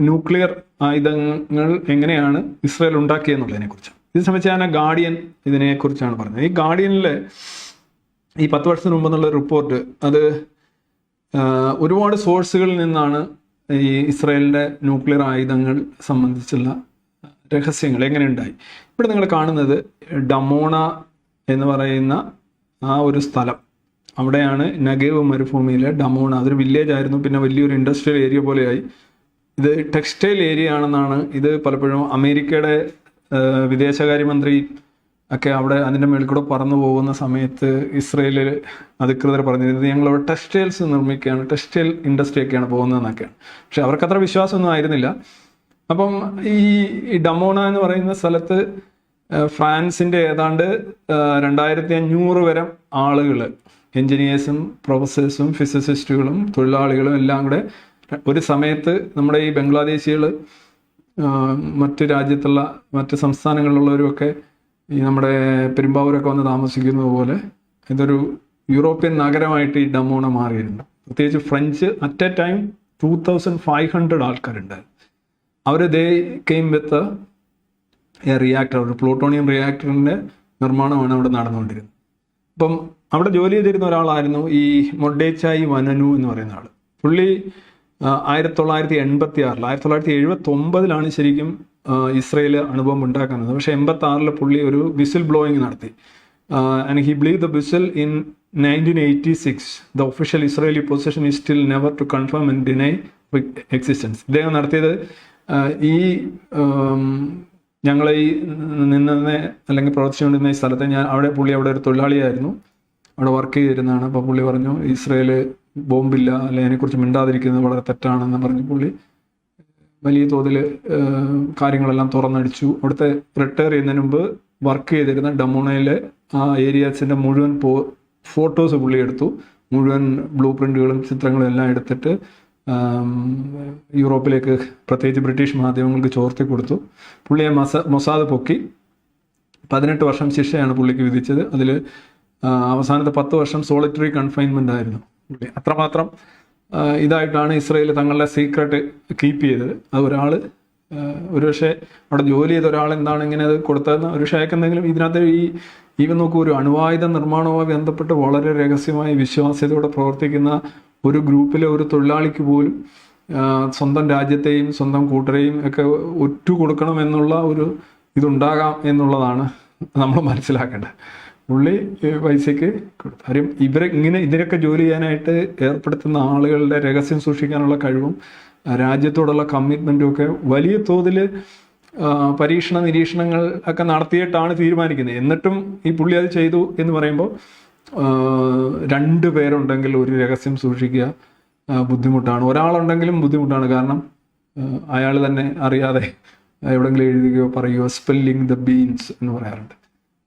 Nuclear ആയുധങ്ങൾ എങ്ങനെയാണ് Israel ഉണ്ടാക്കിയെന്നുള്ളതിനെ കുറിച്ച് ഇത് സംബന്ധിച്ച് ഞാൻ ഗാർഡിയൻ ഇതിനെക്കുറിച്ചാണ് പറഞ്ഞത്. ഈ ഗാർഡിയനിൽ ഈ പത്ത് വർഷത്തിന് മുമ്പ് എന്നുള്ള റിപ്പോർട്ട് അത് ഒരുപാട് സോഴ്സുകളിൽ നിന്നാണ് ഈ ഇസ്രയേലിന്റെ ന്യൂക്ലിയർ ആയുധങ്ങൾ സംബന്ധിച്ചുള്ള രഹസ്യങ്ങൾ എങ്ങനെയുണ്ടായി. ഇവിടെ നിങ്ങൾ കാണുന്നത് ഡമോണ എന്ന് പറയുന്ന ആ ഒരു സ്ഥലം. അവിടെയാണ് നഗേവ് മരുഭൂമിയിലെ ഡമോണ. അതൊരു വില്ലേജ് ആയിരുന്നു. പിന്നെ വലിയൊരു ഇൻഡസ്ട്രിയൽ ഏരിയ പോലെയായി. ഇത് ടെക്സ്റ്റൈൽ ഏരിയ ആണെന്നാണ് ഇത് പലപ്പോഴും അമേരിക്കയുടെ വിദേശകാര്യമന്ത്രി ഒക്കെ അവിടെ അതിന്റെ മേളിൽ കൂടെ പറന്നു പോകുന്ന സമയത്ത് ഇസ്രയേലിൽ അധികൃതർ പറഞ്ഞിരുന്നത് ഞങ്ങൾ അവിടെ ടെക്സ്റ്റൈൽസ് നിർമ്മിക്കുകയാണ് ടെക്സ്റ്റൈൽ ഇൻഡസ്ട്രി ഒക്കെയാണ് പോകുന്നതെന്നൊക്കെയാണ്. പക്ഷെ അവർക്ക് അത്ര വിശ്വാസമൊന്നും ആയിരുന്നില്ല. അപ്പം ഈ ഡമോണ എന്ന് പറയുന്ന സ്ഥലത്ത് ഫ്രാൻസിന്റെ ഏതാണ്ട് രണ്ടായിരത്തി അഞ്ഞൂറ് വരെ ആളുകൾ എൻജിനീയേഴ്സും പ്രൊഫസേഴ്സും ഫിസിസിസ്റ്റുകളും തൊഴിലാളികളും എല്ലാം കൂടെ ഒരു സമയത്ത് നമ്മുടെ ഈ ബംഗ്ലാദേശികൾ മറ്റ് രാജ്യത്തുള്ള മറ്റ് സംസ്ഥാനങ്ങളിലുള്ളവരുമൊക്കെ ഈ നമ്മുടെ പെരുമ്പാവൂരൊക്കെ വന്ന് താമസിക്കുന്നത് പോലെ ഇതൊരു യൂറോപ്യൻ നഗരമായിട്ട് ഈ ഡമോണ മാറിയിരുന്നു പ്രത്യേകിച്ച് French at a time two thousand five hundred ആൾക്കാരുണ്ടായിരുന്നു അവർ they came with a reactor ഒരു പ്ലൂട്ടോണിയം റിയാക്ടറിന്റെ നിർമ്മാണമാണ് അവിടെ നടന്നുകൊണ്ടിരുന്നത്. അപ്പം അവിടെ ജോലി ചെയ്തിരുന്ന ഒരാളായിരുന്നു ഈ മൊഡേച്ചായി വനനു എന്ന് പറയുന്ന ആൾ പുള്ളി ആയിരത്തി തൊള്ളായിരത്തി എൺപത്തി ആറിൽ ആയിരത്തി തൊള്ളായിരത്തി എഴുപത്തി ഒമ്പതിലാണ് ശരിക്കും ഇസ്രയേൽ അനുഭവം ഉണ്ടാക്കുന്നത്. പക്ഷേ എൺപത്തി ആറിൽ പുള്ളി ഒരു വിസിൽ ബ്ലോയിങ് നടത്തി. And he blew the whistle in nineteen eighty six the official Israeli position is still never to confirm and deny existence ഇദ്ദേഹം നടത്തിയത് ഈ ഞങ്ങളെ ഈ നിന്ന അല്ലെങ്കിൽ പ്രവർത്തിച്ചുകൊണ്ടിരുന്ന ഈ സ്ഥലത്ത് ഞാൻ അവിടെ പുള്ളി അവിടെ ഒരു തൊഴിലാളിയായിരുന്നു. അവിടെ വർക്ക് ചെയ്തിരുന്നതാണ്. അപ്പോൾ പുള്ളി പറഞ്ഞു ഇസ്രയേൽ ബോംബില്ല അല്ലെ അതിനെക്കുറിച്ച് മിണ്ടാതിരിക്കുന്നത് വളരെ തെറ്റാണെന്ന് പറഞ്ഞ് പുള്ളി. വലിയ തോതിൽ കാര്യങ്ങളെല്ലാം തുറന്നടിച്ചു. അവിടുത്തെ റിട്ടയർ ചെയ്യുന്നതിന് മുമ്പ് വർക്ക് ചെയ്തിരുന്ന ഡമോണയിലെ ആ ഏരിയാസിന്റെ മുഴുവൻ പോ ഫോട്ടോസ് പുള്ളി എടുത്തു. മുഴുവൻ ബ്ലൂ പ്രിന്റുകളും ചിത്രങ്ങളും എല്ലാം എടുത്തിട്ട് യൂറോപ്പിലേക്ക് പ്രത്യേകിച്ച് ബ്രിട്ടീഷ് മാധ്യമങ്ങൾക്ക് ചോർത്തി കൊടുത്തു. പുള്ളിയെ മസ മൊസാദ് പൊക്കി. പതിനെട്ട് വർഷം ശിക്ഷയാണ് പുള്ളിക്ക് വിധിച്ചത്. അതിൽ അവസാനത്തെ പത്ത് വർഷം സോളിറ്ററി കൺഫൈൻമെന്റ് ആയിരുന്നു. അത്രമാത്രം ഇതായിട്ടാണ് ഇസ്രയേൽ തങ്ങളുടെ സീക്രട്ട് കീപ്പ് ചെയ്തത്. അത് ഒരാൾ ഒരുപക്ഷെ അവിടെ ജോലി ചെയ്ത ഒരാൾ എന്താണ് ഇങ്ങനെ അത് കൊടുത്തതെന്ന് ഒരു ഷേക്ക് എന്തെങ്കിലും ഇതിനകത്ത് ഈ ഈവൻ നോക്കൂ ഒരു അണുവായുധ നിർമ്മാണവുമായി ബന്ധപ്പെട്ട് വളരെ രഹസ്യമായി വിശ്വാസ്യതയോടെ പ്രവർത്തിക്കുന്ന ഒരു ഗ്രൂപ്പിലെ ഒരു തൊഴിലാളിക്ക് പോലും സ്വന്തം രാജ്യത്തെയും സ്വന്തം കൂട്ടരെയും ഒക്കെ ഒറ്റ കൊടുക്കണം എന്നുള്ള ഒരു ഇതുണ്ടാകാം എന്നുള്ളതാണ് നമ്മൾ മനസ്സിലാക്കേണ്ടത്. പുള്ളി പൈസക്ക് കൊടുത്തു. കാര്യം ഇവരെ ഇങ്ങനെ ഇതിനൊക്കെ ജോലി ചെയ്യാനായിട്ട് ഏർപ്പെടുത്തുന്ന ആളുകളുടെ രഹസ്യം സൂക്ഷിക്കാനുള്ള കഴിവും രാജ്യത്തോടുള്ള കമ്മിറ്റ്മെന്റും ഒക്കെ വലിയ തോതിൽ പരീക്ഷണ നിരീക്ഷണങ്ങൾ ഒക്കെ നടത്തിയിട്ടാണ് തീരുമാനിക്കുന്നത്. എന്നിട്ടും ഈ പുള്ളി അത് ചെയ്തു എന്ന് പറയുമ്പോൾ രണ്ട് പേരുണ്ടെങ്കിൽ ഒരു രഹസ്യം സൂക്ഷിക്കുക ബുദ്ധിമുട്ടാണ്. ഒരാളുണ്ടെങ്കിലും ബുദ്ധിമുട്ടാണ്. കാരണം അയാൾ തന്നെ അറിയാതെ എവിടെങ്കിലും എഴുതുകയോ പറയുകയോ സ്പെല്ലിംഗ് ദ ബീൻസ് എന്ന് പറയാറുണ്ട്.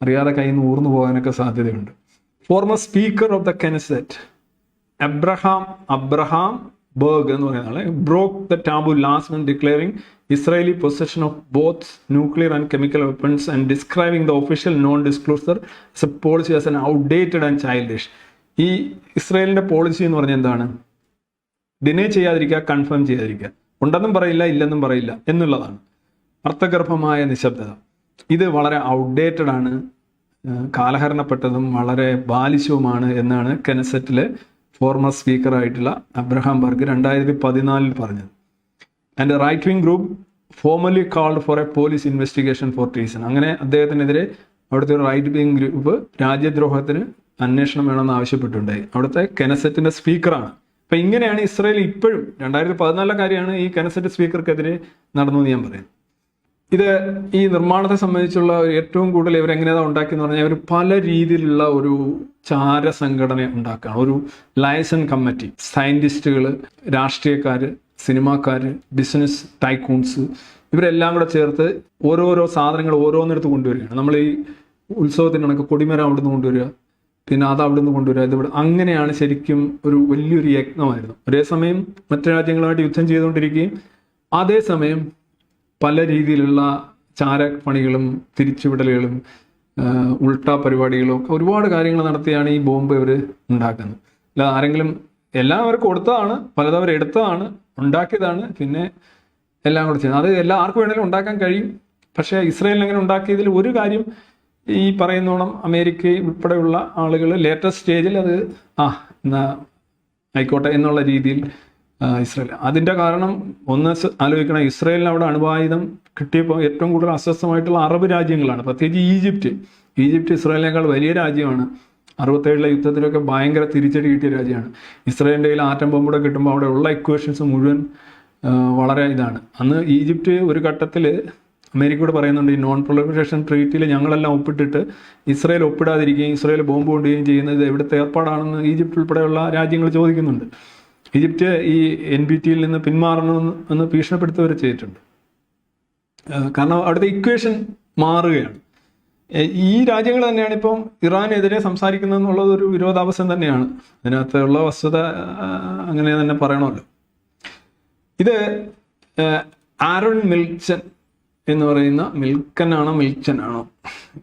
അറിയാതെ കയ്യിൽ നിന്ന് ഊർന്നു പോകാനൊക്കെ സാധ്യതയുണ്ട്. Former speaker of the Knesset Abraham Abraham Burg എന്ന് പറയുന്ന ആളെ broke the taboo last and declaring Israeli possession of both nuclear and chemical weapons and describing the official non disclosure as a policy as an outdated and childish ഈ ഇസ്രായേലിന്റെ policy എന്ന് പറഞ്ഞാൽ എന്താണ്? ഡിനേ ചെയ്യാതിരിക്കുക confirm ചെയ്യാതിരിക്കുക. ഉണ്ടെന്നും പറയില്ല ഇല്ലെന്നും പറയില്ല എന്നുള്ളതാണ്. അർത്ഥഗർഭമായ നിശബ്ദത. ഇത് വളരെ ഔട്ട്ഡേറ്റഡ് ആണ്. കാലഹരണപ്പെട്ടതും വളരെ ബാലിശവുമാണ് എന്നാണ് കെനസറ്റിലെ ഫോർമർ സ്പീക്കറായിട്ടുള്ള അബ്രഹാം ബർഗ് രണ്ടായിരത്തി പതിനാലിൽ പറഞ്ഞത് and right wing group formally called for a police investigation for treason അങ്ങനെ അദ്ദേഹത്തിനെതിരെ അവിടുത്തെ ഒരു റൈറ്റ് വിങ് ഗ്രൂപ്പ് രാജ്യദ്രോഹത്തിന് അന്വേഷണം വേണമെന്ന് ആവശ്യപ്പെട്ടിട്ടുണ്ടായി. അവിടുത്തെ കെനസറ്റിന്റെ സ്പീക്കറാണ് അപ്പൊ ഇങ്ങനെയാണ് ഇസ്രായേൽ ഇപ്പോഴും രണ്ടായിരത്തി പതിനാലിലെ കാര്യമാണ് ഈ കെനസറ്റ് സ്പീക്കർക്കെതിരെ നടന്നു എന്ന് ഞാൻ പറയുന്നത്. ഇത് ഈ നിർമ്മാണത്തെ സംബന്ധിച്ചുള്ള ഏറ്റവും കൂടുതൽ ഇവർ ഇവരെങ്ങനെയാണ് ഉണ്ടാക്കിയെന്ന് പറഞ്ഞാൽ ഇവർ പല രീതിയിലുള്ള ഒരു ചാര സംഘടന ഉണ്ടാക്കുകയാണ്. ഒരു ലയസൺ കമ്മിറ്റി സയന്റിസ്റ്റുകൾ രാഷ്ട്രീയക്കാർ സിനിമാക്കാർ ബിസിനസ് ടൈക്കൂൺസ് ഇവരെല്ലാം കൂടെ ചേർത്ത് ഓരോരോ സാധനങ്ങൾ ഓരോന്നിടത്ത് കൊണ്ടുവരികയാണ്. നമ്മൾ ഈ ഉത്സവത്തിന് കണക്ക് കൊടിമരം നിന്ന് കൊണ്ടുവരിക പിന്നെ അത് അവിടെ നിന്ന് കൊണ്ടുവരിക ഇതിവിടെ അങ്ങനെയാണ് ശരിക്കും ഒരു വലിയൊരു യജ്ഞമായിരുന്നു. ഒരേ സമയം മറ്റു രാജ്യങ്ങളുമായിട്ട് യുദ്ധം ചെയ്തുകൊണ്ടിരിക്കുകയും അതേസമയം പല രീതിയിലുള്ള ചാരപ്പണികളും തിരിച്ചുവിടലുകളും ഉൾട്ടാ പരിപാടികളും ഒക്കെ ഒരുപാട് കാര്യങ്ങൾ നടത്തിയാണ് ഈ ബോംബ് ഇവർ ഉണ്ടാക്കുന്നത്. അല്ല ആരെങ്കിലും എല്ലാം അവർ കൊടുത്തതാണ് പലതും അവർ എടുത്തതാണ് ഉണ്ടാക്കിയതാണ് പിന്നെ എല്ലാം കൂടെ ചെയ്യുന്നത്. അത് എല്ലാ ആർക്കും വേണമെങ്കിലും ഉണ്ടാക്കാൻ കഴിയും. പക്ഷേ ഇസ്രയേലിന് അങ്ങനെ ഉണ്ടാക്കിയതിൽ ഒരു കാര്യം ഈ പറയുന്നോണം അമേരിക്ക ഉൾപ്പെടെയുള്ള ആളുകൾ ലേറ്റസ്റ്റ് സ്റ്റേജിൽ അത് ആ എന്നാ ആയിക്കോട്ടെ എന്നുള്ള രീതിയിൽ ഇസ്രയേൽ. അതിന്റെ കാരണം ഒന്ന് ആലോചിക്കണം. ഇസ്രയേലിന് അവിടെ അണുവായുധം കിട്ടിയപ്പോൾ ഏറ്റവും കൂടുതൽ അസ്വസ്ഥമായിട്ടുള്ള അറബ് രാജ്യങ്ങളാണ്. പ്രത്യേകിച്ച് ഈജിപ്റ്റ്. ഈജിപ്റ്റ് ഇസ്രയേലിനേക്കാൾ വലിയ രാജ്യമാണ്. അറുപത്തേഴിലെ യുദ്ധത്തിലൊക്കെ ഭയങ്കര തിരിച്ചടി കിട്ടിയ രാജ്യമാണ്. ഇസ്രയേലിന്റെ കയ്യിൽ ആറ്റം ബോംബൂടെ കിട്ടുമ്പോൾ അവിടെ ഉള്ള ഇക്വേഷൻസ് മുഴുവൻ വളരെ ഇതാണ്. അന്ന് ഈജിപ്റ്റ് ഒരു ഘട്ടത്തിൽ അമേരിക്കയോട് പറയുന്നുണ്ട് ഈ നോൺ പ്രൊലിഫറേഷൻ ട്രീറ്റിൽ ഞങ്ങളെല്ലാം ഒപ്പിട്ടിട്ട് ഇസ്രയേൽ ഒപ്പിടാതിരിക്കുകയും ഇസ്രയേൽ ബോംബ് കൊണ്ടുകയും ചെയ്യുന്നത് എവിടുത്തെ ഏർപ്പാടാണെന്ന് ഈജിപ്റ്റ് ഉൾപ്പെടെയുള്ള രാജ്യങ്ങൾ ചോദിക്കുന്നുണ്ട്. ഈജിപ്റ്റ് ഈ എൻ ബി ടിയിൽ നിന്ന് പിന്മാറണമെന്ന് എന്ന് ഭീഷണിപ്പെടുത്തുവരെ ചെയ്തിട്ടുണ്ട്. കാരണം അവിടുത്തെ ഇക്വേഷൻ മാറുകയാണ്. ഈ രാജ്യങ്ങൾ തന്നെയാണ് ഇപ്പം ഇറാനെതിരെ സംസാരിക്കുന്നത് എന്നുള്ളത് ഒരു വിരോധാവസ്ഥ തന്നെയാണ്. അതിനകത്തുള്ള വസ്തുത അങ്ങനെ തന്നെ പറയണമല്ലോ. ഇത് ആരോൺ മിൽച്ചൻ എന്ന് പറയുന്ന മിൽക്കൻ ആണോ മിൽച്ചൻ ആണോ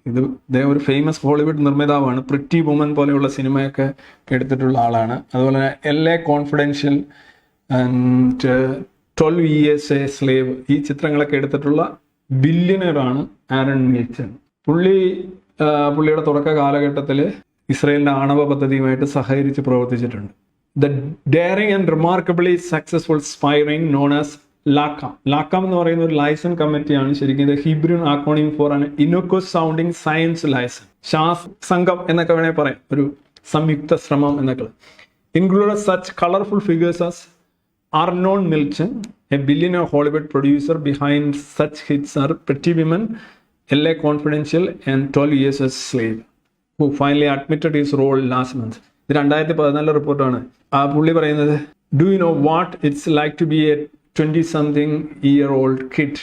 ഇത് ഇദ്ദേഹം ഒരു ഫേമസ് ഹോളിവുഡ് നിർമ്മിതാവാണ്. പ്രിറ്റി വുമൻ പോലെയുള്ള സിനിമയൊക്കെ എടുത്തിട്ടുള്ള ആളാണ്. അതുപോലെ തന്നെ L A Confidential and Twelve Years a Slave ഈ ചിത്രങ്ങളൊക്കെ എടുത്തിട്ടുള്ള ബില്യനറാണ് ആരൺ മിൽച്ചൻ. പുള്ളി പുള്ളിയുടെ തുടക്ക കാലഘട്ടത്തിൽ ഇസ്രയേലിന്റെ ആണവ പദ്ധതിയുമായിട്ട് സഹകരിച്ച് പ്രവർത്തിച്ചിട്ടുണ്ട്. The daring and remarkably successful spying known as Lakam. Lakam എന്ന് പറയുന്ന ഒരു ലൈസൺ കമ്മിറ്റിയാണ് ശരിക്കും ഇത് ഹിബ്രു ആക്കോണിംഗ് ഫോർ ആണ് ഇനോക്കോ സൗണ്ടിങ് സയൻസ് ലൈസൺ ശാസ് സംഘം എന്നൊക്കെ വേണേൽ പറയാം. ഒരു സംയുക്ത ശ്രമം എന്നൊക്കെ. Include such colourful figures as Arnon Milchan, a billionaire Hollywood producer behind such hits are Pretty Women, LA Confidential, and 12 Years a Slave, who finally admitted his role last month ഇത് രണ്ടായിരത്തി പതിനാലിലെ റിപ്പോർട്ടാണ് ആ പുള്ളി പറയുന്നത് do you know what it's like to be a twenty something year old kid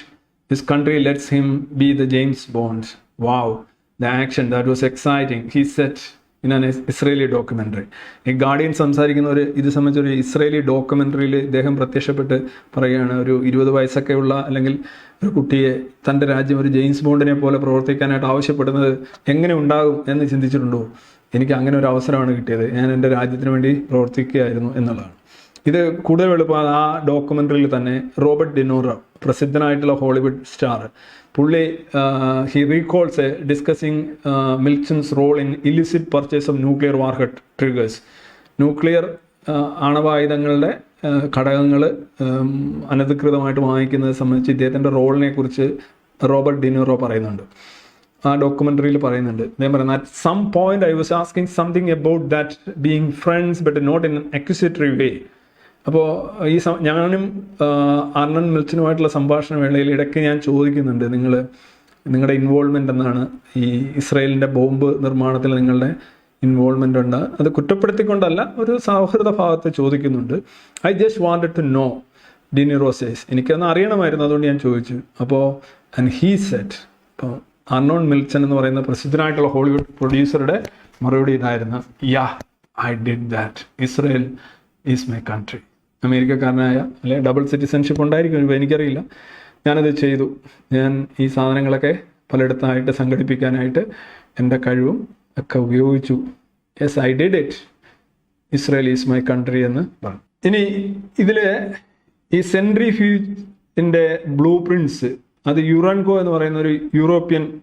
his country lets him be the James Bond wow the action that was exciting he said in an Israeli documentary ഈ Guardian സംസാരിക്കുന്ന ഒരു ഇത് സംബന്ധിച്ച് ഒരു Israeli ഡോക്യുമെന്ററിയിൽ ഇദ്ദേഹം പ്രത്യക്ഷപ്പെട്ട് പറയുകയാണ് ഒരു ഇരുപത് വയസ്സൊക്കെയുള്ള അല്ലെങ്കിൽ ഒരു കുട്ടിയെ തന്റെ രാജ്യം ഒരു ജെയിംസ് ബോണ്ടിനെ പോലെ പ്രവർത്തിക്കാനായിട്ട് ആവശ്യപ്പെടുന്നത് എങ്ങനെ ഉണ്ടാകും എന്ന് ചിന്തിച്ചിട്ടുണ്ടോ? എനിക്ക് അങ്ങനെ ഒരു അവസരമാണ് കിട്ടിയത്. ഞാൻ എന്റെ രാജ്യത്തിന് വേണ്ടി പ്രവർത്തിക്കുകയായിരുന്നു എന്നുള്ളതാണ്. ഇത് കൂടുതൽ എളുപ്പം ആ ഡോക്യുമെന്ററിയിൽ തന്നെ റോബർട്ട് ഡിനോറ പ്രസിദ്ധനായിട്ടുള്ള ഹോളിവുഡ് സ്റ്റാർ പുള്ളി he recalls a discussing Milchan's role in illicit purchase of nuclear warhead triggers nuclear ആണവായുധങ്ങളുടെ ഘടകങ്ങൾ അനധികൃതമായിട്ട് വാങ്ങിക്കുന്നത് സംബന്ധിച്ച് ഇദ്ദേഹത്തിന്റെ റോളിനെ കുറിച്ച് റോബർട്ട് ഡിനോറോ പറയുന്നുണ്ട്. ആ ഡോക്യുമെന്ററിയിൽ പറയുന്നുണ്ട്. അദ്ദേഹം പറയുന്നത് at some point I was asking something about that being friends but not in accusatory way അപ്പോൾ ഈ ഞാനും അർണൻ മിൽച്ചനുമായിട്ടുള്ള സംഭാഷണ വേളയിൽ ഇടയ്ക്ക് ഞാൻ ചോദിക്കുന്നുണ്ട് നിങ്ങൾ നിങ്ങളുടെ ഇൻവോൾവ്മെന്റ് എന്നാണ് ഈ ഇസ്രയേലിന്റെ ബോംബ് നിർമ്മാണത്തിൽ നിങ്ങളുടെ ഇൻവോൾവ്മെന്റ് ഉണ്ട്. അത് കുറ്റപ്പെടുത്തിക്കൊണ്ടല്ല ഒരു സൗഹൃദ ഭാഗത്ത് ചോദിക്കുന്നുണ്ട്. I just wanted to know De Niro says എനിക്കൊന്ന് അറിയണമായിരുന്നു അതുകൊണ്ട് ഞാൻ ചോദിച്ചു. അപ്പോൾ ആൻഡ് ഹീ സെറ്റ് അപ്പോൾ അർണോൺ മിൽച്ചൻ എന്ന് പറയുന്ന പ്രസിദ്ധനായിട്ടുള്ള ഹോളിവുഡ് പ്രൊഡ്യൂസറുടെ മറുപടി ഇതായിരുന്നു yeah I did that Israel is my country അമേരിക്കക്കാരനായ അല്ലെ ഡബിൾ സിറ്റിസൺഷിപ്പ് ഉണ്ടായിരിക്കും എനിക്കറിയില്ല. ഞാനത് ചെയ്തു. ഞാൻ ഈ സാധനങ്ങളൊക്കെ പലയിടത്തായിട്ട് സംഘടിപ്പിക്കാനായിട്ട് എന്റെ കഴിവും ഒക്കെ ഉപയോഗിച്ചു. Yes I did it Israel is my country എന്ന്. ഇനി ഇതിൽ ഈ സെൻട്രി ഫ്യൂജിന്റെ ബ്ലൂ പ്രിൻസ് അത് യുറാൻകോ എന്ന് പറയുന്ന ഒരു യൂറോപ്യൻ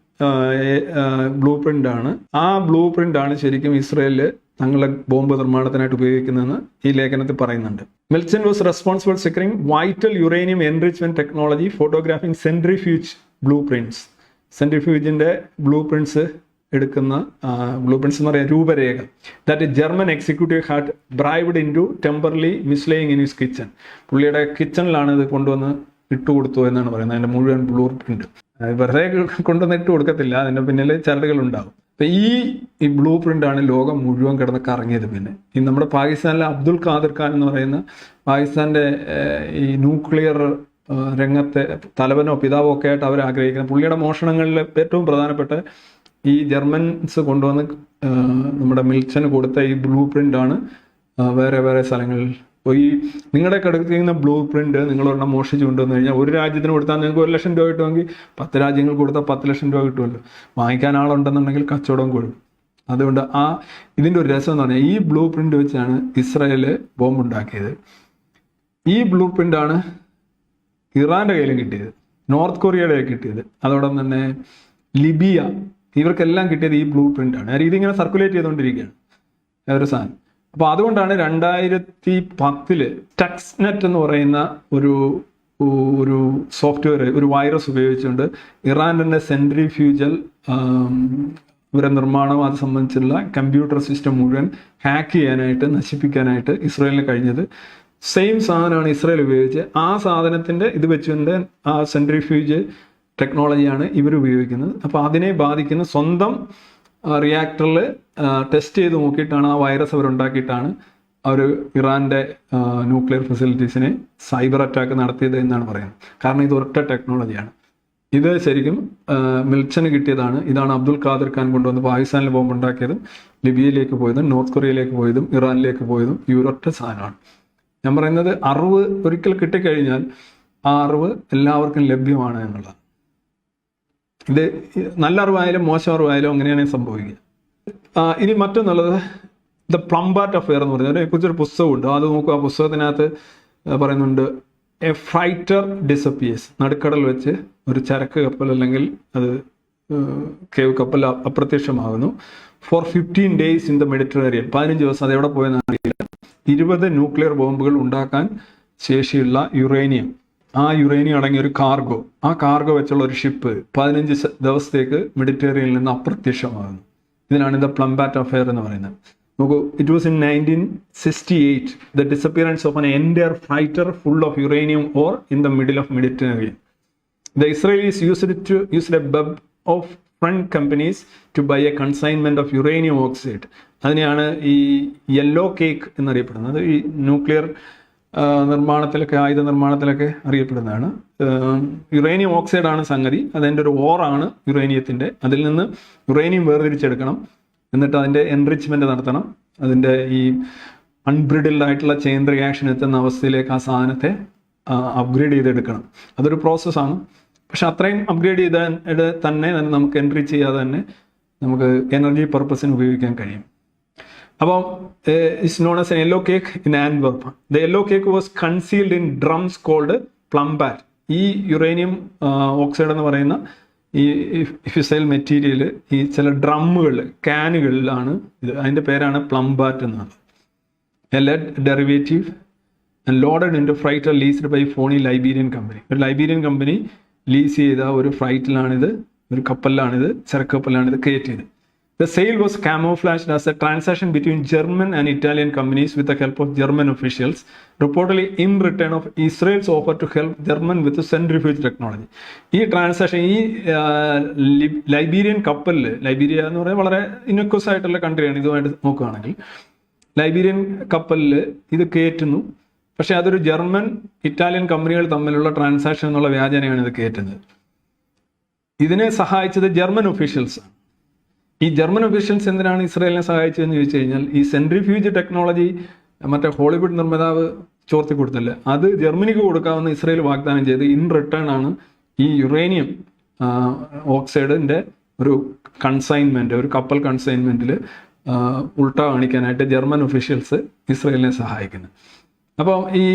ബ്ലൂ ആണ്. ആ ബ്ലൂ ആണ് ശരിക്കും ഇസ്രയേലിൽ തങ്ങളുടെ ബോംബ് നിർമ്മാണത്തിനായിട്ട് ഉപയോഗിക്കുന്നതെന്ന് ഈ ലേഖനത്തിൽ പറയുന്നുണ്ട്. Milchan was responsible securing vital uranium enrichment technology photographing centrifuge blueprints സെൻട്രിഫ്യൂജിന്റെ blueprints എടുക്കുന്ന ബ്ലൂ പ്രിന്റ്സ് എന്ന് പറയുന്ന രൂപരേഖ. That German executive had bribed into temporarily mislaying in his kitchen പുള്ളിയുടെ കിച്ചണിലാണ് ഇത് കൊണ്ടുവന്ന് ഇട്ടുകൊടുത്തു എന്നാണ് പറയുന്നത്. അതിന്റെ മുഴുവൻ ബ്ലൂ പ്രിന്റ് വെറുതെ കൊണ്ടുവന്ന് ഇട്ട് കൊടുക്കത്തില്ല. അതിന്റെ പിന്നിൽ ചരടുകൾ ഉണ്ടാവും അപ്പൊ ഈ ഈ ബ്ലൂ പ്രിന്റ് ആണ് ലോകം മുഴുവൻ കിടന്ന് കറങ്ങിയത് പിന്നെ. ഈ നമ്മുടെ പാകിസ്ഥാനിലെ അബ്ദുൽ ഖാദിർ ഖാൻ എന്ന് പറയുന്ന പാകിസ്ഥാന്റെ ഈ ന്യൂക്ലിയർ രംഗത്തെ തലവനോ പിതാവോ ഒക്കെ ആയിട്ട് അവർ ആഗ്രഹിക്കുന്ന പുള്ളിയുടെ മോഷണങ്ങളിൽ ഏറ്റവും പ്രധാനപ്പെട്ട ഈ ജർമ്മൻസ് കൊണ്ടുവന്ന് നമ്മുടെ മിൽച്ചന് കൊടുത്ത ഈ ബ്ലൂ ആ, വേറെ വേറെ സ്ഥലങ്ങളിൽ ഇപ്പോൾ ഈ നിങ്ങളുടെ കിടക്കുന്ന ബ്ലൂ പ്രിന്റ് നിങ്ങളൊരെണ്ണം മോഷിച്ച് കൊണ്ടുവന്നു കഴിഞ്ഞാൽ ഒരു രാജ്യത്തിന് കൊടുത്താൽ നിങ്ങൾക്ക് ഒരു ലക്ഷം രൂപ കിട്ടുമെങ്കിൽ പത്ത് രാജ്യങ്ങൾ കൊടുത്താൽ പത്ത് ലക്ഷം രൂപ കിട്ടുമല്ലോ. വാങ്ങിക്കാൻ ആളുണ്ടെന്നുണ്ടെങ്കിൽ കച്ചവടം കൊടുക്കും അതുകൊണ്ട് ആ ഇതിന്റെ ഒരു രസം എന്ന് പറഞ്ഞാൽ ഈ ബ്ലൂ പ്രിന്റ് വെച്ചാണ് ഇസ്രായേൽ ബോംബ് ഉണ്ടാക്കിയത്. ഈ ബ്ലൂ ആണ് ഇറാന്റെ കയ്യിലും കിട്ടിയത്. നോർത്ത് കൊറിയയുടെ കിട്ടിയത്. അതോടൊപ്പം തന്നെ ലിബിയ ഇവർക്കെല്ലാം കിട്ടിയത് ഈ ബ്ലൂ പ്രിന്റ് ആണ്. ആ രീതി ഇങ്ങനെ സർക്കുലേറ്റ് ചെയ്തുകൊണ്ടിരിക്കുകയാണ്. ഒരു സാധനം അപ്പോൾ അതുകൊണ്ടാണ് രണ്ടായിരത്തി പത്തിൽ ടെക്സ്നെറ്റ് എന്ന് പറയുന്ന ഒരു ഒരു സോഫ്റ്റ്വെയർ ഒരു വൈറസ് ഉപയോഗിച്ചുകൊണ്ട് ഇറാൻ ഇറാന്റെ സെൻട്രിഫ്യൂജൽ ഇവരെ നിർമ്മാണം അത് സംബന്ധിച്ചുള്ള കമ്പ്യൂട്ടർ സിസ്റ്റം മുഴുവൻ ഹാക്ക് ചെയ്യാനായിട്ട് നശിപ്പിക്കാനായിട്ട് ഇസ്രായേലിന് കഴിഞ്ഞത്. സെയിം സാധനമാണ് ഇസ്രായേൽ ഉപയോഗിച്ച്. ആ സാധനത്തിന്റെ ഇത് വെച്ചുകൊണ്ട് ആ സെൻട്രി ഫ്യൂജ് ടെക്നോളജിയാണ് ഇവർ ഉപയോഗിക്കുന്നത്. അപ്പോൾ അതിനെ ബാധിക്കുന്ന സ്വന്തം റിയാക്ടറിൽ ടെസ്റ്റ് ചെയ്ത് നോക്കിയിട്ടാണ് ആ വൈറസ് അവർ ഉണ്ടാക്കിയിട്ടാണ് അവർ ഇറാന്റെ ന്യൂക്ലിയർ ഫെസിലിറ്റീസിനെ സൈബർ അറ്റാക്ക് നടത്തിയത് എന്നാണ് പറയുന്നത്. കാരണം ഇത് ഒരൊറ്റ ടെക്നോളജിയാണ് ഇത് ശരിക്കും മിൽച്ചന് കിട്ടിയതാണ്. ഇതാണ് അബ്ദുൽ ഖാദർ ഖാൻ കൊണ്ടുവന്ന് പാകിസ്ഥാനിൽ ബോംബ് ഉണ്ടാക്കിയതും ലിബിയയിലേക്ക് പോയതും നോർത്ത് കൊറിയയിലേക്ക് പോയതും ഇറാനിലേക്ക് പോയതും ഈ ഒരൊറ്റ സാധനമാണ്. ഞാൻ പറയുന്നത് അറിവ് ഒരിക്കൽ കിട്ടിക്കഴിഞ്ഞാൽ ആ അറിവ് എല്ലാവർക്കും ലഭ്യമാണ് എന്നുള്ളത് ഇത് നല്ല അറിവായാലും മോശം അറിവായാലും അങ്ങനെയാണ് സംഭവിക്കുക. ഇനി മറ്റൊന്നുള്ളത് ദ പ്ലംബാർട്ട് അഫെയർ എന്ന് പറയുന്നത് അതിനെക്കുറിച്ചൊരു പുസ്തകമുണ്ട്. അത് നോക്കുക ആ പുസ്തകത്തിനകത്ത് പറയുന്നുണ്ട് എ ഫ്രൈറ്റർ ഡിസപ്പിയേഴ്സ് നടുക്കടൽ വെച്ച് ഒരു ചരക്ക് കപ്പൽ അല്ലെങ്കിൽ അത് കേവ് കപ്പൽ അപ്രത്യക്ഷമാകുന്നു. For fifteen days in the Mediterranean പതിനഞ്ച് ദിവസം അത് എവിടെ പോയെന്ന് അറിയില്ല. ഇരുപത് ന്യൂക്ലിയർ ബോംബുകൾ ഉണ്ടാക്കാൻ ശേഷിയുള്ള യുറേനിയം. ആ യുറേനിയം അടങ്ങിയ ഒരു കാർഗോ ആ കാർഗോ വെച്ചുള്ള ഒരു ഷിപ്പ് പതിനഞ്ച് ദിവസത്തേക്ക് മെഡിറ്ററേനിയനിൽ നിന്ന് അപ്രത്യക്ഷമാകുന്നു. ഇതിനാണ് ദ പ്ലംബാറ്റ് അഫെയർ എന്ന് പറയുന്നത്. നോക്കൂ it was in nineteen sixty eight the disappearance of an entire freighter full of uranium ore in the middle of Mediterranean the Israelis used to use a web of front companies to buy a consignment of uranium oxide അതിനെയാണ് ഈ yellow cake എന്നറിയപ്പെടുന്നത്. ഈ nuclear നിർമ്മാണത്തിലൊക്കെ ആയുധ നിർമ്മാണത്തിലൊക്കെ അറിയപ്പെടുന്നതാണ്. Uranium oxide ആണ് സംഗതി. അതിന്റെ ഒരു ഓറാണ് യുറേനിയത്തിന്റെ. അതിൽ നിന്ന് യുറേനിയം വേർതിരിച്ചെടുക്കണം. എന്നിട്ട് അതിന്റെ എൻറിച്ച്മെന്റ് നടത്തണം. അതിന്റെ ഈ അൺബ്രിഡിൽഡ് ആയിട്ടുള്ള ചെയിൻ റിയാക്ഷൻ എത്തുന്ന അവസ്ഥയിലേക്ക് ആ സാധനത്തെ അപ്ഗ്രേഡ് ചെയ്തെടുക്കണം. അതൊരു പ്രോസസ്സാണ് പക്ഷെ അത്രയും അപ്ഗ്രേഡ് ചെയ്ത തന്നെ തന്നെ നമുക്ക് എൻട്രി ചെയ്യാതെ തന്നെ നമുക്ക് എനർജി പർപ്പസിന് ഉപയോഗിക്കാൻ കഴിയും. അപ്പം it's known as an yellow cake in Antwerp the yellow cake was concealed in drums called Plumbat ഈ യുറേനിയം ഓക്സൈഡ് എന്ന് പറയുന്ന ഈ ഫിസൈൽ മെറ്റീരിയൽ ഈ ചില ഡ്രമ്മുകൾ ക്യാനുകളിലാണ് ഇത്. അതിന്റെ പേരാണ് പ്ലംബാറ്റ് എന്നാണ്. A lead derivative loaded in freighter leased by phony Liberian company ഒരു ലൈബീരിയൻ കമ്പനി ലീസ് ചെയ്ത ഒരു ഫ്ലൈറ്റിലാണിത് ഒരു കപ്പലിലാണിത് ചരക്ക് കപ്പലിലാണിത് കയറ്റിയത് ദ sale was camouflaged as a transaction between German and Italian companies with the help of German officials, reportedly in return of Israel's offer to help German with the centrifuge technology. ഈ ട്രാൻസാക്ഷൻ ഈ Liberian കപ്പലിൽ Liberia എന്ന് പറയുന്നത് വളരെ ഇനക്വസ് ആയിട്ടുള്ള കൺട്രിയാണ് ഇതുമായിട്ട് നോക്കുകയാണെങ്കിൽ Liberian കപ്പലിൽ ഇത് കയറ്റുന്നു പക്ഷെ അതൊരു ജർമ്മൻ ഇറ്റാലിയൻ കമ്പനികൾ തമ്മിലുള്ള ട്രാൻസാക്ഷൻ എന്നുള്ള വ്യാജനയാണ് ഇത് കയറ്റുന്നത് ഇതിനെ സഹായിച്ചത് ജർമ്മൻ ഒഫീഷ്യൽസ് ആണ് ഈ ജർമ്മൻ ഒഫീഷ്യൽസ് എന്തിനാണ് ഇസ്രായേലിനെ സഹായിച്ചതെന്ന് ചോദിച്ചു കഴിഞ്ഞാൽ ഈ സെൻട്രിഫ്യൂജ് ടെക്നോളജി മറ്റേ ഹോളിവുഡ് നിർമ്മാതാവ് ചോർത്തി കൊടുത്തില്ല. അത് ജർമ്മനിക്ക് കൊടുക്കാമെന്ന് ഇസ്രായേൽ വാഗ്ദാനം ചെയ്ത് ഇൻ റിട്ടേൺ ആണ് ഈ യുറേനിയം ഓക്സൈഡിന്റെ ഒരു കൺസൈൻമെന്റ് ഒരു കപ്പൽ കൺസൈൻമെന്റിൽ ഉൾട്ട കാണിക്കാനായിട്ട് ജർമ്മൻ ഒഫീഷ്യൽസ് ഇസ്രായേലിനെ സഹായിക്കുന്നു. അപ്പോൾ ഈ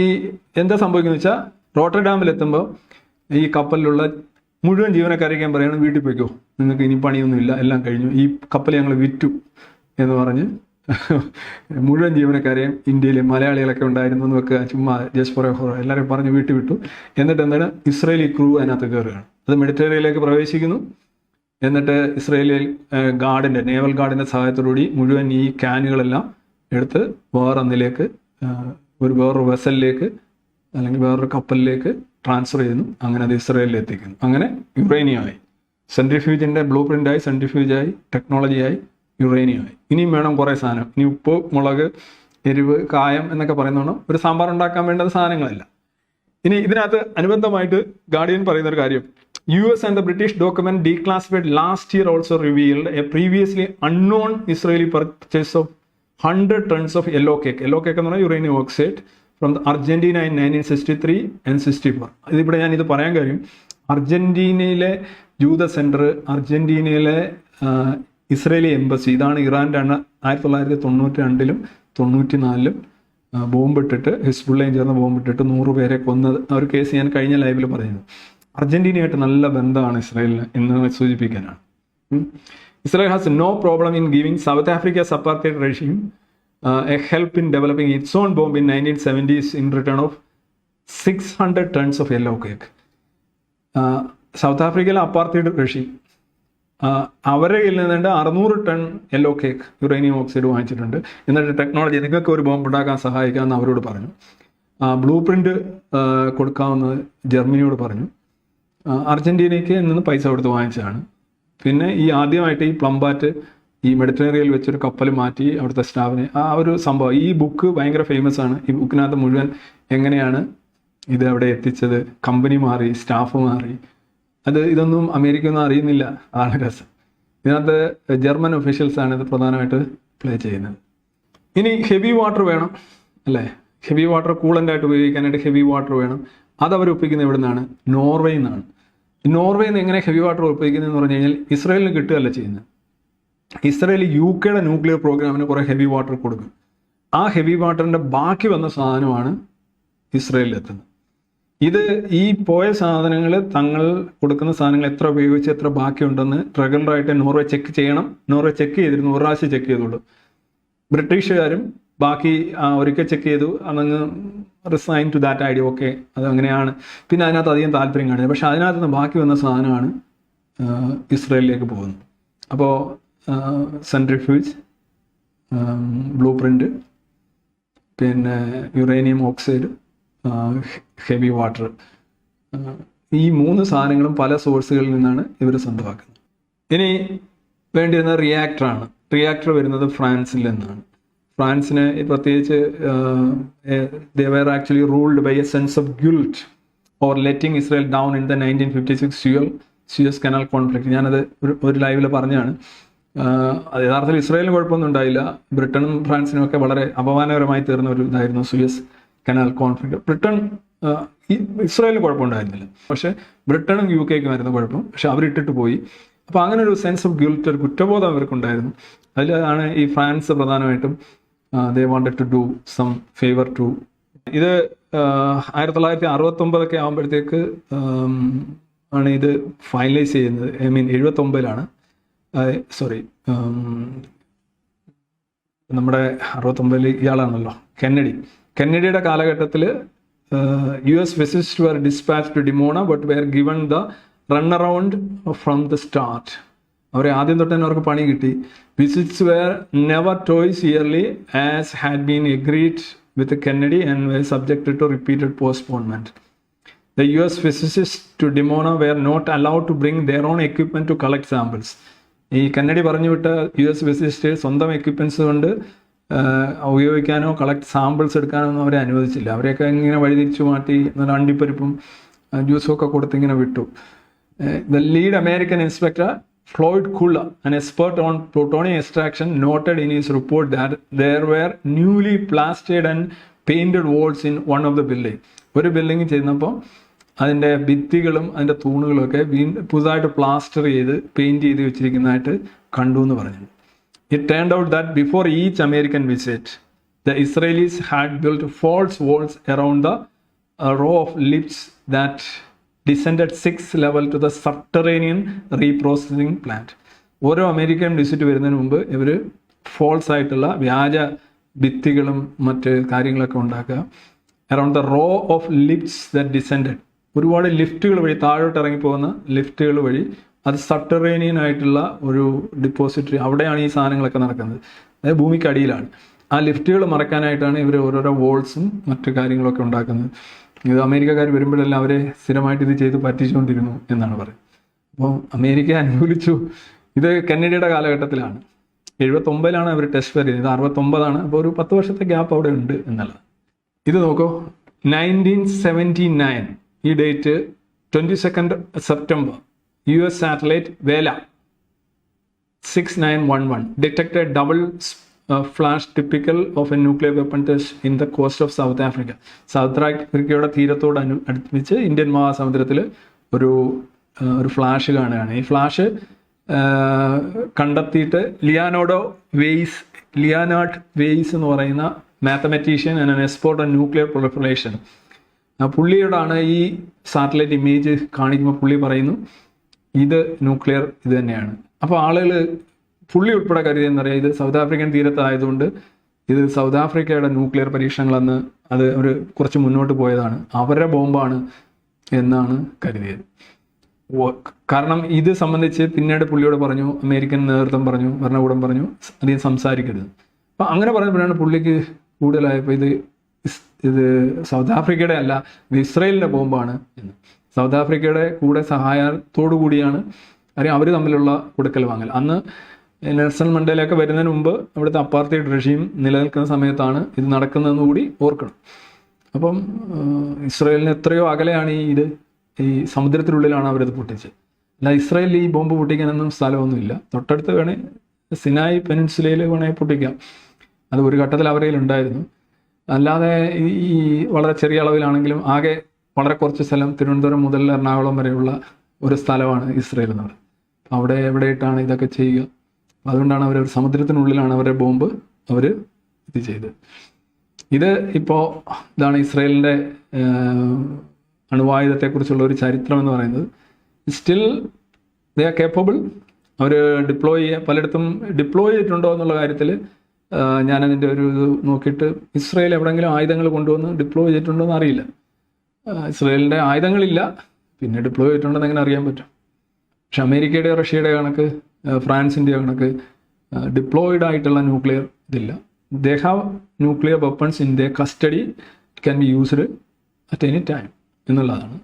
എന്താ സംഭവിക്കുന്നത് വെച്ചാൽ റോട്ടർഡാമിൽ എത്തുമ്പോൾ ഈ കപ്പലിലുള്ള മുഴുവൻ ജീവനക്കാരേക്കാൻ പറയണം വീട്ടിൽ പോയിക്കോ. നിങ്ങൾക്ക് ഇനി പണിയൊന്നുമില്ല. എല്ലാം കഴിഞ്ഞു. ഈ കപ്പൽ ഞങ്ങൾ വിറ്റു. എന്ന് പറഞ്ഞ് മുഴുവൻ ജീവനക്കാരെയും ഇന്ത്യയിലെ മലയാളികളൊക്കെ ഉണ്ടായിരുന്നു എന്ന് വെക്കുക. ചുമ്മാ ജസ്റ്റ് ഫോർ ഹോറോ എല്ലാവരെയും പറഞ്ഞ് വീട്ടിൽ വിട്ടു. എന്നിട്ട് എന്താണ്? ഇസ്രയേലി ക്രൂ അതിനകത്ത് കയറുകയാണ്. അത് മെഡിറ്ററേനിയയിലേക്ക് പ്രവേശിക്കുന്നു. എന്നിട്ട് ഇസ്രയേലിയൽ ഗാർഡിന്റെ നേവൽ ഗാർഡിന്റെ സഹായത്തോടുകൂടി മുഴുവൻ ഈ ക്യാനുകളെല്ലാം എടുത്ത് വേറെ ഒന്നിലേക്ക് ഒരു വേറൊരു വെസലിലേക്ക് അല്ലെങ്കിൽ വേറൊരു കപ്പലിലേക്ക് ട്രാൻസ്ഫർ ചെയ്യുന്നു. അങ്ങനെ അത് ഇസ്രയേലിൽ എത്തിക്കുന്നു അങ്ങനെ യുറേനിയമായി. സെൻട്രിഫ്യൂജിന്റെ ബ്ലൂ പ്രിന്റായി സെൻട്രിഫ്യൂജായി ടെക്നോളജിയായി യുറേനിയമായി. ഇനിയും വേണം കുറേ സാധനം. ഇനി ഉപ്പ് മുളക് എരിവ് കായം എന്നൊക്കെ പറയുന്നതാണ് ഒരു സാമ്പാർ ഉണ്ടാക്കാൻ വേണ്ടത് സാധനങ്ങളല്ല. ഇനി ഇതിനകത്ത് അനുബന്ധമായിട്ട് ഗാർഡിയൻ പറയുന്ന ഒരു കാര്യം. U S and the British document declassified last year also revealed a previously unknown Israeli purchase of hundred tons of yellow cake yellow cake എന്ന് പറഞ്ഞാൽ uranium oxide from Argentina in nineteen sixty three and sixty four ഇതിവിടെ ഞാൻ ഇത് പറയാൻ കാര്യം അർജന്റീനയിലെ ജൂത centre അർജന്റീനയിലെ Israeli embassy ഇതാണ് ഇറാന്റെ ആണ് ആയിരത്തി തൊള്ളായിരത്തി തൊണ്ണൂറ്റി രണ്ടിലും തൊണ്ണൂറ്റി നാലിലും ബോംബിട്ടിട്ട് ഹിസ്ബുള്ളയും ചേർന്ന് ബോംബിട്ടിട്ട് നൂറ് പേരെ കൊന്നത്. ആ ഒരു കേസ് ഞാൻ കഴിഞ്ഞ ലൈവിൽ പറയുന്നത് അർജന്റീനയായിട്ട് നല്ല ബന്ധമാണ് ഇസ്രായേലിന് എന്ന് സൂചിപ്പിക്കാനാണ്. Israel has no problem in in South Africa Africa's apartheid regime uh, in developing in developing bomb in bomb in 1970s in return of 600 tons of yellow cake South ആഫ്രിക്കയിലെ അപ്പാർത്തൈഡ് കൃഷി അവരെ കയ്യിൽ നിന്നുണ്ട് അറുന്നൂറ് ton yellow cake uranium oxide വാങ്ങിച്ചിട്ടുണ്ട്. എന്നിട്ട് technology നിങ്ങൾക്ക് ഒരു ബോംബ് ഉണ്ടാക്കാൻ സഹായിക്കാമെന്ന് അവരോട് പറഞ്ഞു. ബ്ലൂ പ്രിന്റ് കൊടുക്കാമെന്ന് ജർമ്മനിയോട് പറഞ്ഞു. അർജന്റീനയ്ക്ക് നിന്ന് പൈസ കൊടുത്ത് വാങ്ങിച്ചതാണ്. പിന്നെ ഈ ആദ്യമായിട്ട് ഈ പ്ലംബാറ്റ് ഈ മെഡിറ്ററേനിയയിൽ വെച്ചൊരു കപ്പൽ മാറ്റി അവിടുത്തെ സ്റ്റാഫിനെ ആ ഒരു സംഭവം. ഈ ബുക്ക് ഭയങ്കര ഫേമസ് ആണ്. ഈ ബുക്കിനകത്ത് മുഴുവൻ എങ്ങനെയാണ് ഇത് അവിടെ എത്തിച്ചത്? കമ്പനി മാറി സ്റ്റാഫ് മാറി. അത് ഇതൊന്നും അമേരിക്ക ഒന്നും അറിയുന്നില്ല. ആണ് രസം. ഇതിനകത്ത് ജർമ്മൻ ഒഫീഷ്യൽസ് ആണ് ഇത് പ്രധാനമായിട്ട് പ്ലേ ചെയ്യുന്നത്. ഇനി ഹെവി വാട്ടർ വേണം അല്ലേ? ഹെവി വാട്ടർ കൂളന്റായിട്ട് ഉപയോഗിക്കാനായിട്ട് ഹെവി വാട്ടർ വേണം. അത് അവർ ഒപ്പിക്കുന്നത് എവിടെ നിന്നാണ് നോർവേയിൽ നിന്നാണ്. നോർവേയിൽ നിന്ന് എങ്ങനെ ഹെവി വാട്ടർ ഒപ്പിക്കുന്നതെന്ന് പറഞ്ഞു കഴിഞ്ഞാൽ ഇസ്രയേലിന് കിട്ടുകയല്ല ചെയ്യുന്നത്. ഇസ്രായേൽ യു കെയുടെ ന്യൂക്ലിയർ പ്രോഗ്രാമിന് കുറേ ഹെവി വാട്ടർ കൊടുക്കും. ആ ഹെവി വാട്ടറിന്റെ ബാക്കി വന്ന സാധനമാണ് ഇസ്രയേലിലെത്തുന്നത്. ഇത് ഈ പോയ സാധനങ്ങൾ തങ്ങൾ കൊടുക്കുന്ന സാധനങ്ങൾ എത്ര ഉപയോഗിച്ച് എത്ര ബാക്കിയുണ്ടെന്ന് റെഗുലറായിട്ട് നോർവേ ചെക്ക് ചെയ്യണം. നോർവേ ചെക്ക് ചെയ്തിരുന്നു. ഒരു പ്രാവശ്യം ചെക്ക് ചെയ്തുള്ളൂ. ബ്രിട്ടീഷുകാരും ബാക്കി ഒരിക്കൽ ചെക്ക് ചെയ്തു. അതങ്ങ് resign to that idea okay അത് അങ്ങനെയാണ്. പിന്നെ അതിനകത്ത് അധികം താല്പര്യം കാണില്ല. പക്ഷെ അതിനകത്ത് നിന്ന് ബാക്കി വന്ന സാധനമാണ് ഇസ്രയേലിലേക്ക് പോകുന്നത്. അപ്പോൾ സെൻട്രിഫ്യൂജ് ബ്ലൂ പ്രിന്റ് പിന്നെ യുറേനിയം ഓക്സൈഡ് ഹെവി വാട്ടർ ഈ മൂന്ന് സാധനങ്ങളും പല സോഴ്സുകളിൽ നിന്നാണ് ഇവർ സ്വന്തമാക്കുന്നത്. ഇനി വേണ്ടിയിരുന്ന റിയാക്ടറാണ് റിയാക്ടർ വരുന്നത് ഫ്രാൻസിൽ നിന്നാണ്. ഫ്രാൻസിന് they they were actually ruled by a sense of guilt or letting Israel down in the nineteen fifty six Suez Suez canal conflict ഞാനത് ഒരു ഒരു ലൈവിൽ പറഞ്ഞാണ് അത് യഥാർത്ഥത്തിൽ ഇസ്രായേലിന് കുഴപ്പമൊന്നും ഉണ്ടായില്ല. ബ്രിട്ടനും ഫ്രാൻസിനും ഒക്കെ വളരെ അപമാനകരമായി തീർന്ന ഒരു ഇതായിരുന്നു സുയസ് കനാൽ കോൺഫ്ലിക്ട്. ബ്രിട്ടൻ ഇസ്രായേലിന് കുഴപ്പമുണ്ടായിരുന്നില്ല. പക്ഷേ ബ്രിട്ടനും യു കെക്കും ആയിരുന്നു കുഴപ്പം. പക്ഷെ അവരിട്ടിട്ട് പോയി. അപ്പോൾ അങ്ങനെ ഒരു സെൻസ് ഓഫ് ഗിൽറ്റ് ഒരു കുറ്റബോധം അവർക്കുണ്ടായിരുന്നു. അതിലാണ് ഈ ഫ്രാൻസ് പ്രധാനമായിട്ടും they wanted to do some favour to ഇത് ആയിരത്തി തൊള്ളായിരത്തി അറുപത്തൊമ്പതൊക്കെ ആകുമ്പോഴത്തേക്ക് ആണ് ഇത് ഫൈനലൈസ് ചെയ്യുന്നത്. I mean എഴുപത്തൊമ്പതിലാണ്. സോറി നമ്മുടെ അറുപത്തൊമ്പതിൽ ഇയാളാണല്ലോ കെന്നഡി. കെന്നഡിയുടെ കാലഘട്ടത്തിൽ U S visits were dispatch to Dimona but were given the run around from the start അവരെ ആദ്യം തൊട്ട് തന്നെ അവർക്ക് പണി കിട്ടി. Visits were never twice yearly as had been agreed with Kennedy and were subjected to repeated postponement U S physicists to Dimona were not allowed to bring their own equipment to collect samples. ഈ Kennedy പറഞ്ഞു വിട്ട U S physicist സ്വന്തം equipments കൊണ്ട് ഉപയോഗിക്കാനോ collect samples എടുക്കാനോ ഒന്നും അവരെ അനുവദിച്ചില്ല. അവരെയൊക്കെ ഇങ്ങനെ വഴിതിരിച്ചു മാറ്റി നല്ല അണ്ടിപ്പരിപ്പും ജ്യൂസും ഒക്കെ കൊടുത്ത് ഇങ്ങനെ വിട്ടു. The lead American inspector Floyd Culler an expert on plutonium extraction noted in his report that there were newly plastered and painted walls in one of the building. ഒരു ബിൽഡിംഗ് ചെയ്യുന്നപ്പോൾ അതിന്റെ ഭിത്തികളും അതിന്റെ തൂണുകളും ഒക്കെ വീ പുതുതായിട്ട് പ്ലാസ്റ്റർ ചെയ്ത് പെയിന്റ് ചെയ്ത് വെച്ചിരിക്കുന്നതായിട്ട് കണ്ടു എന്ന് പറഞ്ഞു it turn out that before each American visit the Israelis had built false walls around the row of lifts that descend six level to the the reprocessing plant. ഓരോ അമേരിക്കൻ വിസിറ്റ് വരുന്നതിന് മുമ്പ് ഇവർ false ആയിട്ടുള്ള വ്യാജ ഭിത്തികളും മറ്റ് കാര്യങ്ങളൊക്കെ ഉണ്ടാക്കുക around the row of lifts that descended ഒരുപാട് ലിഫ്റ്റുകൾ വഴി താഴോട്ട് ഇറങ്ങി പോകുന്ന ലിഫ്റ്റുകൾ വഴി അത് സബ്റ്ററേനിയൻ ആയിട്ടുള്ള ഒരു ഡിപ്പോസിറ്ററി അവിടെയാണ് ഈ സാധനങ്ങളൊക്കെ നടക്കുന്നത്. അതായത് ഭൂമിക്കടിയിലാണ് ആ ലിഫ്റ്റുകൾ മറക്കാനായിട്ടാണ് ഇവർ ഓരോരോ വോൾസും മറ്റു കാര്യങ്ങളൊക്കെ ഉണ്ടാക്കുന്നത്. ഇത് അമേരിക്കക്കാർ വരുമ്പോഴെല്ലാം അവരെ സ്ഥിരമായിട്ട് ഇത് ചെയ്ത് പറ്റിച്ചുകൊണ്ടിരുന്നു എന്നാണ് പറയുന്നത്. അപ്പോൾ അമേരിക്ക അനുകൂലിച്ചു. ഇത് കന്നഡയുടെ കാലഘട്ടത്തിലാണ്. എഴുപത്തൊമ്പതിലാണ് അവർ ടെസ്റ്റ് വരുന്നത്. ഇത് അറുപത്തൊമ്പതാണ്. അപ്പോൾ ഒരു പത്ത് വർഷത്തെ ഗ്യാപ്പ് അവിടെ ഉണ്ട് എന്നുള്ളത്. ഇത് നോക്കൂ. നയന്റീൻ സെവന്റി നയൻ ഈ date twenty second September. U S satellite Vela. Six nine one one detected double flash typical of a nuclear weapon test in the coast of South Africa South ആഫ്രിക്കയുടെ തീരത്തോട് അനു അടുപ്പിച്ച് Indian മഹാസമുദ്രത്തിൽ ഒരു ഒരു flash കാണുകയാണ്. ഈ flash കണ്ടെത്തിയിട്ട് Leonardo wise ലിയാനാർഡ് Weiss എന്ന് പറയുന്ന mathematician and expert on nuclear ആ പുള്ളിയോടാണ് ഈ സാറ്റലൈറ്റ് ഇമേജ് കാണിക്കുമ്പോൾ പുള്ളി പറയുന്നു ഇത് ന്യൂക്ലിയർ ഇത് തന്നെയാണ്. അപ്പോൾ ആളുകൾ പുള്ളി ഉൾപ്പെടെ കരുതി എന്ന് പറയുക ഇത് സൗത്ത് ആഫ്രിക്കൻ തീരത്തായതുകൊണ്ട് ഇത് സൗത്ത് ആഫ്രിക്കയുടെ ന്യൂക്ലിയർ പരീക്ഷണങ്ങളെന്ന് അത് ഒരു കുറച്ച് മുന്നോട്ട് പോയതാണ് അവരുടെ ബോംബാണ് എന്നാണ് കരുതിയത്. കാരണം ഇത് സംബന്ധിച്ച് പിന്നീട് പുള്ളിയോട് പറഞ്ഞു അമേരിക്കൻ നേതൃത്വം പറഞ്ഞു ഭരണകൂടം പറഞ്ഞു അധികം സംസാരിക്കരുത്. അപ്പം അങ്ങനെ പറഞ്ഞപ്പോഴാണ് പുള്ളിക്ക് കൂടുതലായപ്പോൾ ഇത് ഇത് സൗത്ത് ആഫ്രിക്കയുടെ അല്ല ഇത് ഇസ്രയേലിന്റെ ബോംബാണ് എന്ന്. സൗത്ത് ആഫ്രിക്കയുടെ കൂടെ സഹായത്തോടു കൂടിയാണ് കാര്യം അവർ തമ്മിലുള്ള കൊടുക്കൽ വാങ്ങൽ. അന്ന് നെൽസൺ മണ്ടേലൊക്കെ വരുന്നതിന് മുമ്പ് അവിടുത്തെ അപ്പാർത്തൈഡ് റഷീം നിലനിൽക്കുന്ന സമയത്താണ് ഇത് നടക്കുന്നതെന്ന് കൂടി ഓർക്കണം. അപ്പം ഇസ്രായേലിന് എത്രയോ അകലെയാണ് ഈ ഇത് ഈ സമുദ്രത്തിനുള്ളിലാണ് അവരത് പൊട്ടിച്ചത്. അല്ല ഇസ്രയേലിൽ ഈ ബോംബ് പൊട്ടിക്കാനൊന്നും സ്ഥലമൊന്നുമില്ല. തൊട്ടടുത്ത് വേണേൽ സിനായി പെനിൻസുലയിൽ വേണേൽ പൊട്ടിക്കാം. അത് ഒരു ഘട്ടത്തിൽ അവരയിൽ ഉണ്ടായിരുന്നു അല്ലാതെ ഈ വളരെ ചെറിയ അളവിലാണെങ്കിലും ആകെ വളരെ കുറച്ച് സ്ഥലം തിരുവനന്തപുരം മുതൽ എറണാകുളം വരെയുള്ള ഒരു സ്ഥലമാണ് ഇസ്രയേൽ എന്ന് പറയുന്നത്. അവിടെ എവിടെയിട്ടാണ് ഇതൊക്കെ ചെയ്യുക? അതുകൊണ്ടാണ് അവർ ഒരു സമുദ്രത്തിനുള്ളിലാണ് അവരുടെ ബോംബ് അവർ ഇത് ചെയ്തത്. ഇത് ഇപ്പോൾ ഇതാണ് ഇസ്രയേലിന്റെ അണുവായുധത്തെക്കുറിച്ചുള്ള ഒരു ചരിത്രം എന്ന് പറയുന്നത്. സ്റ്റിൽ ദേ ആർ കേപ്പബിൾ അവർ ഡിപ്ലോയ് പലയിടത്തും ഡിപ്ലോയ് ചെയ്തിട്ടുണ്ടോ എന്നുള്ള കാര്യത്തിൽ ഞാനതിന്റെ ഒരു ഇത് നോക്കിയിട്ട് ഇസ്രയേൽ എവിടെയെങ്കിലും ആയുധങ്ങൾ കൊണ്ടുവന്ന് ഡിപ്ലോയ് ചെയ്തിട്ടുണ്ടോ എന്ന് അറിയില്ല ഇസ്രയേലിന്റെ ആയുധങ്ങളില്ല. പിന്നെ ഡിപ്ലോയ് ചെയ്തിട്ടുണ്ടെന്ന് എങ്ങനെ അറിയാൻ പറ്റും? പക്ഷെ അമേരിക്കയുടെ റഷ്യയുടെ കണക്ക് ഫ്രാൻസിന്റെ കണക്ക് ഡിപ്ലോയിഡ് ആയിട്ടുള്ള ന്യൂക്ലിയർ ഇതില്ല. They have nuclear weapons in the custody can be used at any time എന്നുള്ളതാണ്.